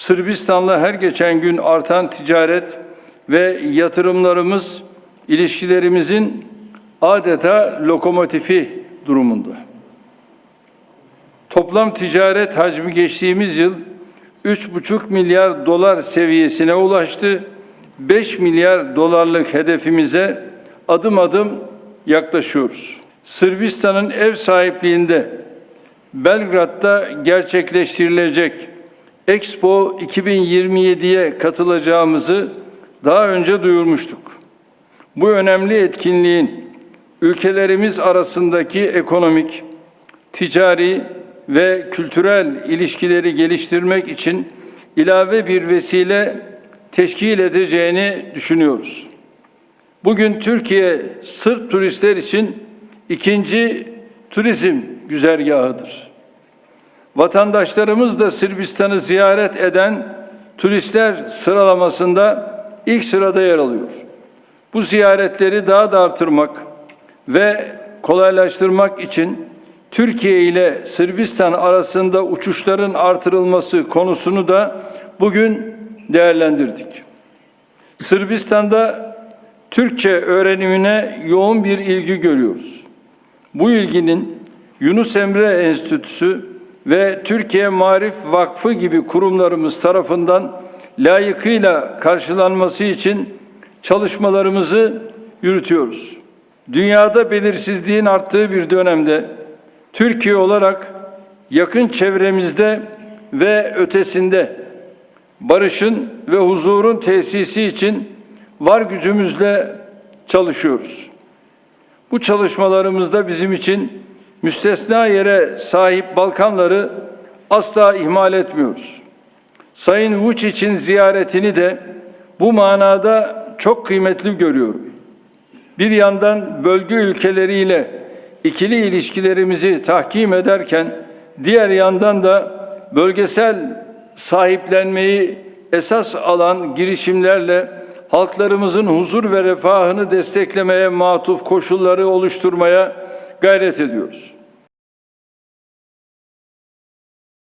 Sırbistan'la her geçen gün artan ticaret ve yatırımlarımız ilişkilerimizin adeta lokomotifi durumunda. Toplam ticaret hacmi geçtiğimiz yıl 3,5 milyar dolar seviyesine ulaştı. 5 milyar dolarlık hedefimize adım adım yaklaşıyoruz. Sırbistan'ın ev sahipliğinde Belgrad'da gerçekleştirilecek Expo 2027'ye katılacağımızı daha önce duyurmuştuk. Bu önemli etkinliğin ülkelerimiz arasındaki ekonomik, ticari ve kültürel ilişkileri geliştirmek için ilave bir vesile teşkil edeceğini düşünüyoruz. Bugün Türkiye Sırp turistler için ikinci turizm güzergahıdır. Vatandaşlarımız da Sırbistan'ı ziyaret eden turistler sıralamasında ilk sırada yer alıyor. Bu ziyaretleri daha da artırmak ve kolaylaştırmak için Türkiye ile Sırbistan arasında uçuşların artırılması konusunu da bugün değerlendirdik. Sırbistan'da Türkçe öğrenimine yoğun bir ilgi görüyoruz. Bu ilginin Yunus Emre Enstitüsü ve Türkiye Marif Vakfı gibi kurumlarımız tarafından layıkıyla karşılanması için çalışmalarımızı yürütüyoruz. Dünyada belirsizliğin arttığı bir dönemde Türkiye olarak yakın çevremizde ve ötesinde barışın ve huzurun tesisi için var gücümüzle çalışıyoruz. Bu çalışmalarımızda bizim için müstesna yere sahip Balkanları asla ihmal etmiyoruz. Sayın Vučić'in ziyaretini de bu manada çok kıymetli görüyorum. Bir yandan bölge ülkeleriyle ikili ilişkilerimizi tahkim ederken diğer yandan da bölgesel sahiplenmeyi esas alan girişimlerle halklarımızın huzur ve refahını desteklemeye matuf koşulları oluşturmaya gayret ediyoruz.